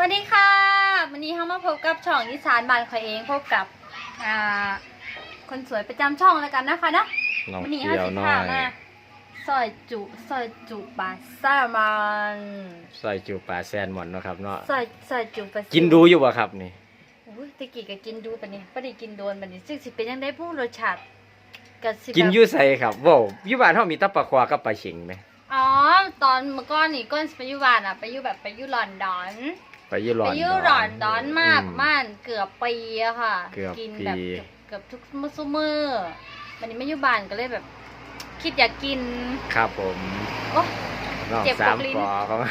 วัสดีค่ะวันนี้เรามาพบกับช่องอีสานบ้านข่อยเองพบกับอ่าคนสวยประจำช่องแล้วกันนะคะเนาะน้องวันนี้เปรีเรายวสิน้อพายมาซอยจุซอยจุปลาแซลมอนซอยจูปลาแซลมอนเนาะครับเนาะซอยซอยจุปลากิกินดูอยู่บ่ครับนี่อุ้ยตะกี้ก็กินดูปะเนี่ยไม่ได้กินโดนปะเนี่ยซึ่งสิเป็นยังได้พวกรสชาติก็สิกินแบบอยู่ใส่ครับว้าวอยู่บ้านเฮามีแตะปลาควากับปลาฉิงไหมอ๋อตอนเมื่อก่อนนี่ก้อนไปอยู่บ้านอะไปอยู่แบบไปอยู่ลอนดอน ไปอยู่ลอนไปดอนอยู่ลอนดอนมากอืม่านเกือบปีอะค่ะเกือบกินแบบปี เกือบเกือบทุกมื้อซุมื้อวันนี้ไม่อยู่บ้านก็เลยแบบ คิดอยากกิน ครับผมโอ้น้องเจ็บสามกบลิ้น ปอเขามา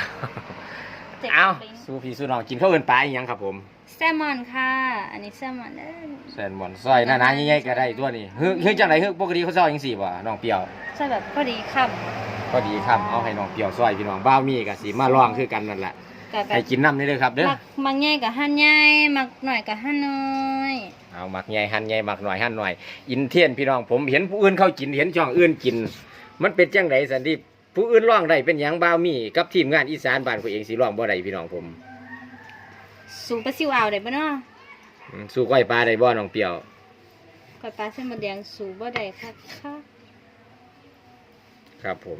เจ็บเอ้าลิ้นสู้พี่สู้น้องกินข้าวเอิ้นปลาอีหยังครับผมแซลมอนค่ะ อันนี้แซลมอนเด้อแซลมอนซอยหนาๆใหญ่ๆก็ได้ตัวนี้เฮ้ยเฮ้ยจังไดเฮ้ยปกติเขาซอยจังซี่บ่น้องเปรียว ใช่แบบพอดีคพอดีครับเอาให้น้องเปรียวซอยพี่น้องบ้าวมีก็สิมาลองคือกันนั่นแหละำ กับแบให้บกินน้ำนี่เลยครับเด้อมักมักใหญ่กับหั่นใหญ่มักหน่อยกับหั่นน้อยเอาหมักใหญ่หั่นใหญ่หมักหน่อยหั่นหน่อย อินเทียนพี่น้องผมเห็นผู้อื่นเขากินเห็นช่องอื่นกิน มันเป็นจังไดสันติผู้อื่นร้องได้เป็นหยังบ้าวมีกับทีมงานอีสานบ้านตัวเองสิร้องบ่ได้พี่น้องผมสูงปลาซิวอ่าวได้ปะเนาะอืมสู้ก้อยปลาได้บ่น้องเปรียว ก้อยปลาเส้นมดแดงสูงบ่ได้ค่ะค่ะครับผม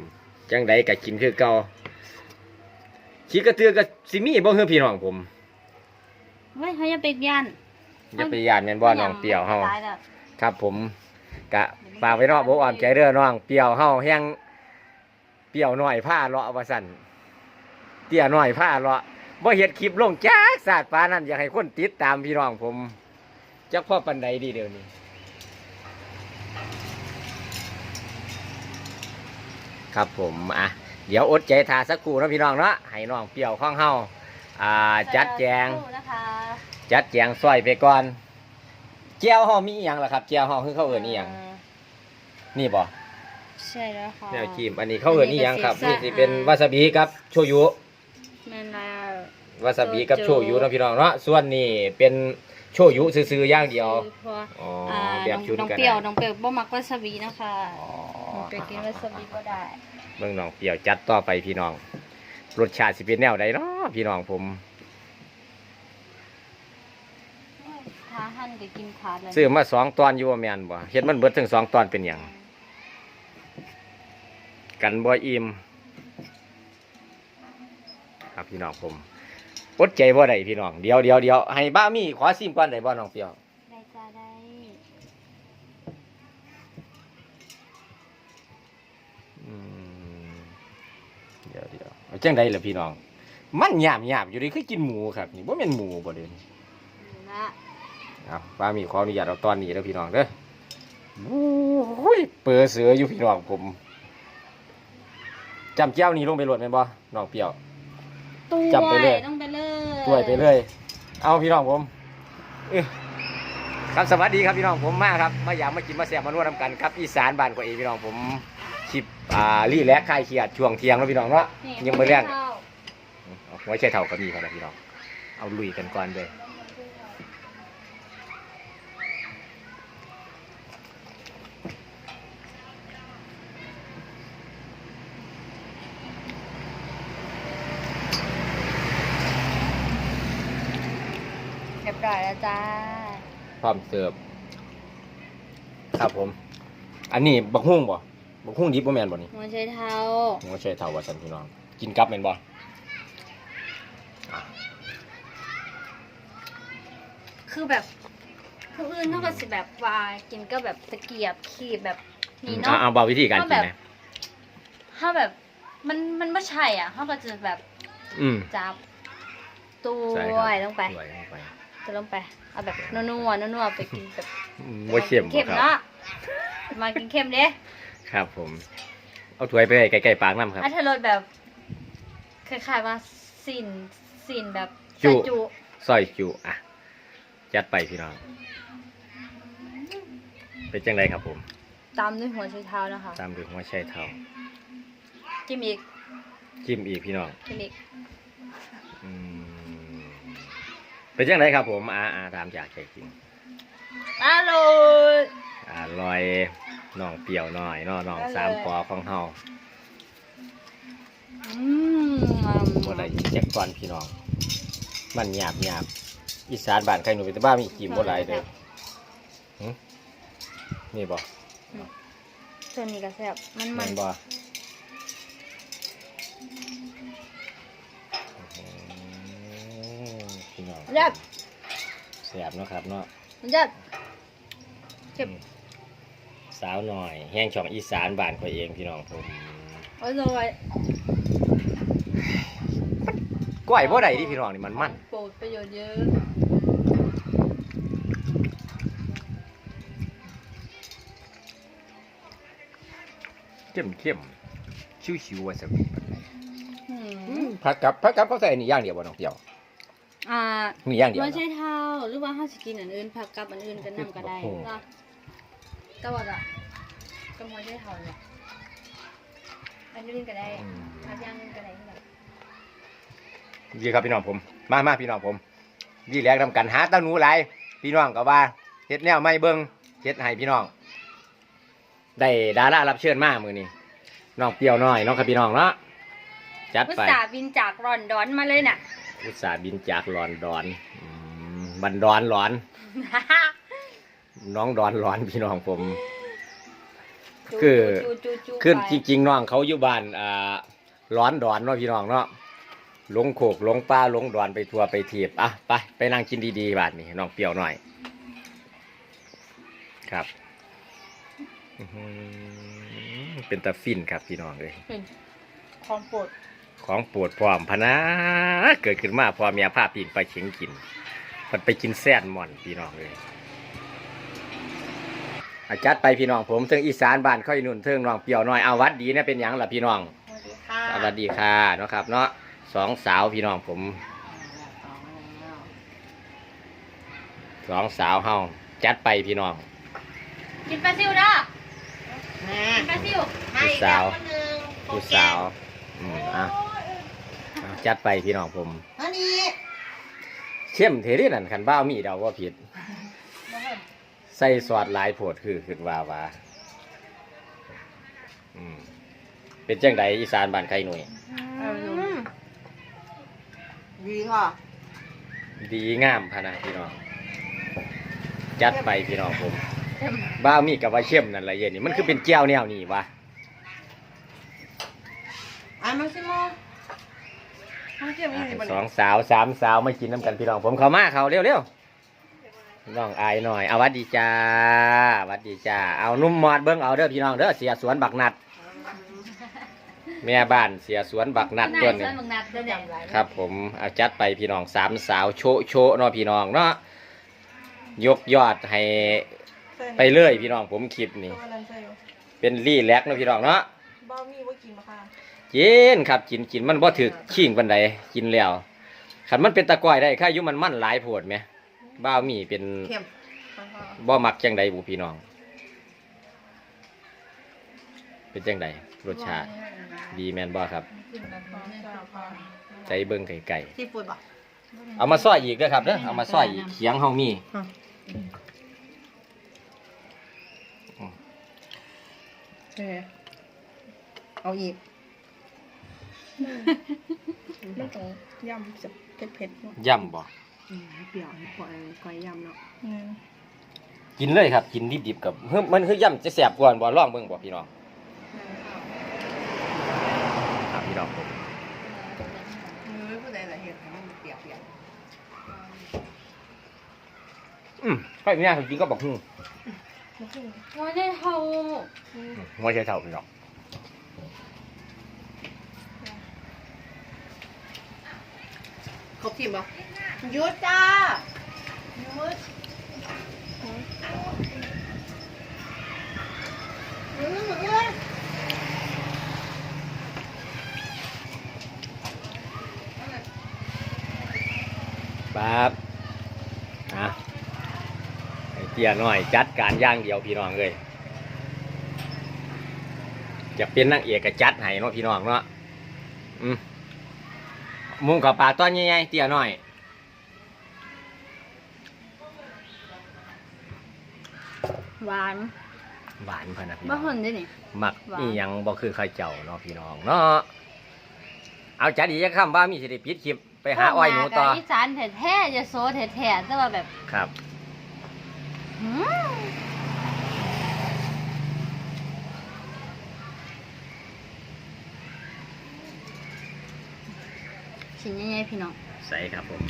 จังไดก็กินคือเก่า ขี้กระเตือก็สิมีบ่เฮือพี่น้องผมเฮ้ยเขาจะไปย่านอย่าไปย่านแม่นบ่น้องเปรียวเฮาตายแล้วครับ ผมกะฝากไว้เนาะบ่อ่อนใจเด้อน้องเปรียวเฮาแฮงเปรียวน้อยผ้าเลาะว่าซั่นเตี้ยน้อยผ้าเลาะบ่เฮ็ดคลิปลงจักศาสตร์ปานนั้นอยากให้คนติดตามพี่น้องผมจักพ่อปานใดดีเดี๋ยวนี้ครับผมอะ เดี๋ยวอดใจทาสักครู่เนาะพี่น้องเนาะให้น้องเปรียวของเฮาอ่าจัดแจงสู้นะคะจัดแจงซอยไปก่อนเจียวเฮามีอหยังล่ะครับเจียวเฮาคือเขาเอิ้นอีหยังนี่บ่ใช่แล้วค่ะ แนวจีมอันนี้เขาเอิ้นอีหยังครับอันนี้นี่ก็สิเป็นอ่า วาซาบิกับโชยุแม่นแล้ววาซาบิกับโชโชยุยุเนาะพี่น้องเนาะส่วนนี้เป็นโชยุซื่อๆอย่างเดียวคือเพราะอ๋ออ่าแบบน้องชุดน้องกันเปรี้ยวน้องเปรี้ยวบ่มักวาซาบินะคะอ๋อ น้องเปรี้ยวกินวาซาบิก็ได้ เบิ่งน้องเปรี้ยวจัดต่อไปพี่น้อง รสชาติสิเป็นแนวใดเนาะพี่น้องผมท้าหั่นก็กินขาดเลยซื้อมาสองตอนอยู่ว่าแม่นบ่เฮ็ดมันเบิดถึงสองตอนเป็นหยังกันบ่อิ่มครับพี่น้องผมอดใจบ่ได้พี่น้องเดี๋ยวเดี๋ยวเดี๋ยวให้บ้ามีขอซิมก่อนได้บ่น้องเปรี้ยว เดี๋ยวเดี๋ยวเอาจังไดล่ะพี่น้อง มันหยาบหยาบอยู่ดิคือกินหมูครับนี่บ่แม่นหมูบ่เด้นี่นะเอาบ้ามีขออนุญาตเอาตอนนี้แล้วพี่น้องเด้อโอ้ยเปิดเสืออยู่พี่น้องผมจำเจ้านี้ลงไปโหลดแม่นบ่น้องเปรี้ยว ตัวจับไปเลย ต้องไปเลยตัวยไปเลย เอาพี่น้องผมเอ้ยครับสวัสดีครับพี่น้องผมมาครับ มาอยากมากินมาแซ่บมานวดนำกันครับอีสานบ้านกว่าเองพี่น้องผม คลิปอ่ารีแลกซ์คลายเครียดช่วงเที่ยงแล้วพี่น้องเนาะนี่ยังไม่เรื่องข้าวเอาไว้ใช้เท่ากับมีครับนะพี่น้อง เอาลุยกันก่อนเลยเรียบร้อยแล้วจ้า พร้อมเสิร์ฟครับผม อันนี้บักฮุ่งบ่ บักฮุ่งดิบบ่แม่นบ่นี่หัวใช้เท้าผมก็ใช้เท่าว่าสันพี่น้อง กินกับแม่นบ่อะคือแบบผู้อื่นเขาก็สิแบบว่ากินก็แบบตะเกียบขีบแบบนี้เอาเนาะเอาเบาวิธีการก็กิแบนบนะถ้าแบบมันมันไม่ใช่อะเขาก็จะแบบอืมจับตัใช่วครับลงไปสวยลงไปจะลงไปเอาแบบนัวๆนัวๆไปกินแบบอืมบ่เค็มเค็มบ่ครับเนาะมากินเค็มเด้ ครับผม เอาถ้วยไปใกล้ๆปากน้ำครับ อัธรสแบบคล้ายๆว่าสินสินแบบจุ ใส่จุซอยจุอะ จัดไปพี่น้อง เป็นจังไรครับผม ตามด้วยหัวไชเท้านะคะตามด้วยหัวไชัยเท้าจิ้มอีกจิ้มอีกพี่น้องจิ้มอีกอืมเป็นจังไรครับผมอ่าอ่าตามจากใจจริงอร่อย อร่อย น้องเปรี้ยวหน่อยเน้อน้องอร่อยสามปอของเฮาอืมบ่ได้แจ็คก่อนพี่น้อง มันหยาบหยาบอีสานบ้านใครหนูเป็นบ้านมีกินบ่หลายเด้อหึนี่บ่ส่วนนี้ก็แซ่บมันมัมันนบ่พี่น้องยัดแซ่บเนาะครับเนาะยัดเก็บ สาวหน่อย แห้งช่องอีสานบ้านข่อยเองพี่น้องผมโอ้ยโอ้ยก้อยบ่ได้ดิพี่น้องนี่มันมันโปรดประโยชน์เยอะเข้มเข้มชิวชิวๆว่าสักอืมผัดกับผัดกับเขาใส่อันนี้อย่างเดียวบ่น้องเดียวอ่ามีอย่างเดียวไม่เนาะ ใช่เท้าหรือว่าห้าสกินอันอื่นผักกับอันอื่นกันนำก็ได้โอ้โห เนาะ ก็ว่าอะก็ไม่ใช่เท้าเนี่ยอันอื่นก็ได้อืมผักอย่างอื่นก็ได้ที่แบบดีครับพี่น้องผม มามาพี่น้องผมดีแลกนำกันหาเต้าหนูหลายพี่น้องก็ว่าเฮ็ดแนวไม่เบิ่งเฮ็ดให้พี่น้อง ได้ดารารับเชิญมามื้อนี้น้องเปรียวน้อยเน้องครับพี่น้องเนาะจัดอุตไปส่าห์บินจากรอนดอนมาเลยน่ะ อุตส่าห์บินจากลอนดอนอืมบันดอนหลอน น้องดอนหลอนพี่น้องผม คือจูจูจูคือไปจริงๆน้องเขาอยู่บ้านอ่าร้อนดอนเนาะพี่น้องเนาะลงโขกลงป้าลงดอนไปทัวร์ไปทีบอะไปไปนั่งกินดีๆบาดนี้น้องเปรียวหน่อย ครับอื้อหือเป็นตาฟินครับพี่น้องเลยเป็นของโปรดของโปวดพร้อมพะนะเกิดขึ้นมาพอเมียผ้าปีนไปเฉียงกินมันไปกินแซนหม่อนพี่น้องเลย อาจัดไปพี่น้องผมเทิงอีสานบ้านค่อยนุ่นเทิงน้องเปรียวน้อยเอาวัดดีนะเป็นหยังล่ะพี่น้องสวัสดีค่ะสวัสดีค่ะเนาะครับเนาะสองสาวพี่น้องผมสองสาวเฮาจัดไปพี่น้อง กินปลาซิวเด้อแม่กินปลาซิวผู้สาวผู้สาวอืมอะอะจัดไปพี่น้องผม อันนี้ เข้มเทเรนั่นคันบ้าวมีเดาว่าผิด ใส่สอดหลายโพดคือคือว่าว่าอืมเป็นจังไดอีสานบ้านไข่หนุ่ยดีค่ะ ดีงามพะนะพี่น้อง จัดไปพี่น้องผม บ้าวมีกับว่าเข้มนั่นแหละเย็นนี่มันคือเป็นแก้วแนวนี้วะอันมาซิโมมันเกี่ยวกับอะอะไรบ้างสองสาวสามสาวมากินน้ำกันพี่น้องผมเขามาเขาเร็วเร็ว น้องอายหน่อยเอาหวัดดีจ้าหวัดดีจ้าเอานุ่มมอดเบิ้งเอาเด้อพี่น้องเด้อเสียสวนบักนัดแม่บ้านเสียสวนบักนัดนาตัวยหนึสงวนบางนัดเด้อเนี่ยครับ ผมเอาจัดไปพี่น้องสามสาวโชะโชะเนาะพี่น้องเนาะยกยอดให้ไปเรื่อยพี่น้องผมคลิปนี้ตัวนั้นใส่อยู่เป็นรีแลกซ์เนาะพี่น้องเนาะบ้ามีว่ากินมาค่ะกินครับกินกินมันบ่ถึกชิงปันใดกินแล้วขันมันเป็นตะกร้อยได้ค่ายุมันมันหลายโพดไหม บ้าวมีเป็นเค็มบ่มักจังใดบุพี่น้อง เป็นจังใดรสชาติ ดีแมนบ่ครับ ใจเบิ่งไก่ที่ฟูดบ่ๆเอามาซอยอีกเด้อครับเด้อเอามาซอยอีกเขียงเฮามีเออเอาอีกไม่ต้องยำจะเผ็ดๆเนาะย่ำบ่ เปรี้ยวกว่าก้อยยำเนาะกินเลยครับ กินดิบๆกับเฮ้ยมันคือย่ำจะแสบกว่าบ่ลองเบิ่งบ่พี่น้องครับพี่น้องผมเออผู้ใดละเห็ดให้มันเปรี้ยวอืมค่อยมีหน้ากินก็บอกฮึโอ้ยได้เท่าหัวใช้เท่าพี่น้องๆครบทีมบ่ห ยุดจ้าหยุดปั๊บอะไอเตี้ยน้อยจัดการย่างเดียวพี่น้องเลยอยากเป็นนางเอกก็จัดให้เนาะพี่น้องเนาะอืมมุงกับปลากตอนใหญ่ๆเตี้ยน้อย หวาน หวานพะนะพี่บ่น้องหุ่นได้นี่มักหวานอีหยังบ่คือข้าวเจ้าเนาะพี่น้องเนาะเอาจัดอีกจะคำว่ามีสิได้ปิดคลิปไปหาอ้อยหนูต่อ พวกมากับอีสานแท้ๆจะโซแท้ๆแต่ว่าแบบครับ หืมชิ้นใหญ่ๆพี่น้องใส่ครับผม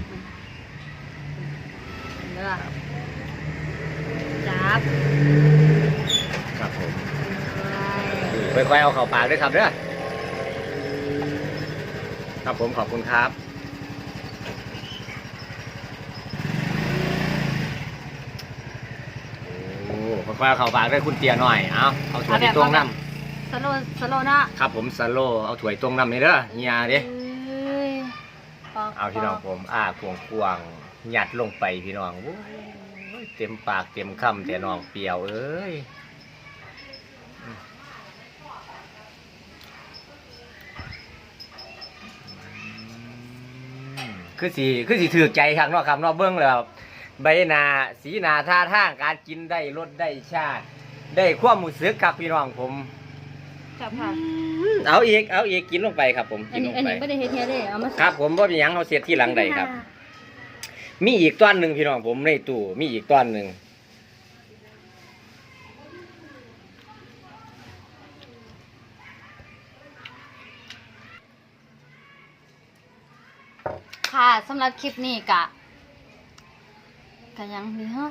เด้อ จับครับผมไปค่อยๆเอาเข้าปากด้วยครับเด้อครับผมขอบคุณครับโอ้ค่อยๆเอาเข้าปากด้วยคุณเตียหน่อยเอาเอาถ้วยที่ตรงน้ำสโลว์สโลว์เนาะครับผมสโลว์เอาถ้วยตรงน้ำนี่เด้อเฮียเด้ เอ้ยปกเอาพี่น้องผมอ้าขวงควงๆยัดลงไปพี่น้องโอ้ย เต็มปากเต็มคำแต่น้องเปรียวเอ้ยอืมคือสีคือสีถือใจครับเนาะครับเนาะเบิ้งแล้วใบหน้าสีหน้าท่าทางการกินได้รสได้ชาติ ได้ความรู้สึกครับพี่น้องผมจับค่ะเอาอีกเอาอีกกินลงไปครับผมอักินนลนี้งอันไปนี้ไม่ได้เฮ็ดเฮ็ดเลยเอามา ครับผมว่าเป็นหยังเขาเสียที่หลังใดครับ มีอีกต้อนหนึ่งพี่น้องผมในตู้มีอีกต้อนหนึ่งค่ะสำหรับคลิปนี้กะกะยังดีฮะ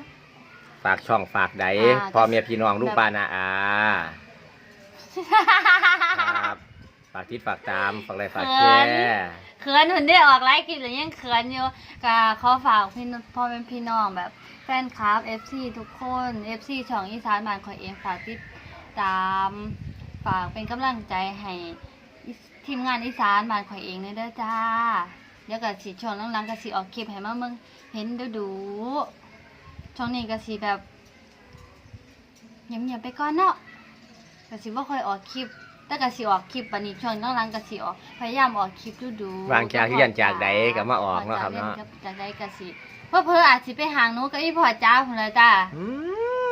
ฝากช่องฝากใดอ่า พ่อเมียพี่น้องลูกแบบป้านาอาครับฝากทิศฝากตามฝากอะไรฝากแชร์เขินหุ่นได้ออกไลฟ์คลิปหรือยังเขินอยู่กะขอฝากพี่น้องพ่อเป็นพี่น้องแบบแฟนคลับ FC ทุกคน FC ช่องอีสานบ้านข่อยเองฝากติดตามฝากเป็นกำลังใจให้อีทีมงานอีสานบ้านข่อยเองเลยเด้อจ้าเดี๋ยวก็สิช่วงหลังๆก็สิออกคลิปให้มาเมืองเห็นดูดูๆช่วงนี้ก็สิแบบเงียบๆไปก่อนเนาะก็สิบ่ค่อยออกคลิป แต่ก็สิออกคลิปบัดนี้ช่วงหลังๆก็สิออกพยายามออกคลิปดูดูๆวางจากที่ยันจากใดก็มาออกเนาะครับเนาะจากใดก็สิเพราะเพิ่ออาจสิไปหางหนูกับอีพ่อจ้าพุ่นเลยจ้าอื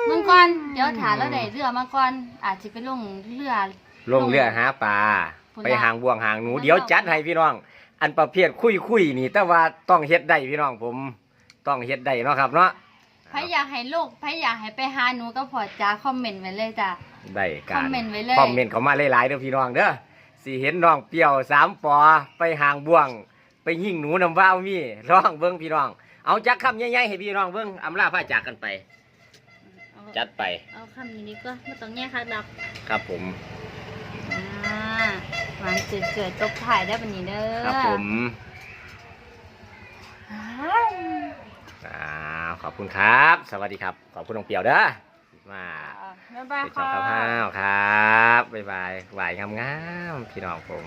เมื่อก่อนเดี๋ยวถาแล้วได้เรือมาก่อนอาจสิไปลงเรือลงเรือหาปลาพุ่นไปละหางบ่วงหางหนูพุ่นละเดี๋ยวจัดให้พี่น้อง อันประเภทคุยคุยๆนี่ แต่ว่าต้องเฮ็ดได้พี่น้องผม ต้องเฮ็ดได้เนาะครับเนาะ ใครอยากให้ลูกใครอยากให้ไปหาหนูกับพ่อจ้าคอมเมนต์ไว้เลยจ้าได้การคอมเมนต์ไว้เลย คอมเมนต์เข้ามาหลายๆเด้อพี่น้องเด้อสิเห็นน้องเปรี้ยวสามปอไปหางบ่วง ไปยิงหนูน้ำว่าวมีร้องเบิ้งพี่น้อง เอาจักคำใหญ่ๆให้พี่น้องเบิ้งอำลาพาจากกันไป เอาจัดไปเอาคำนี้ดีกว่าไม่ต้องแย่คักดับครับผมอ่าหวานเจืดๆตบถ่ายได้บันนี้เด้อครับผมอ่าอ่า ขอบคุณครับ สวัสดีครับ ขอบคุณน้องเปรี้ยวเด้อมาบ๊ายบายเป็นช่องค่ะข้าวๆครับบ๊ายบายไหวงามๆพี่น้องผม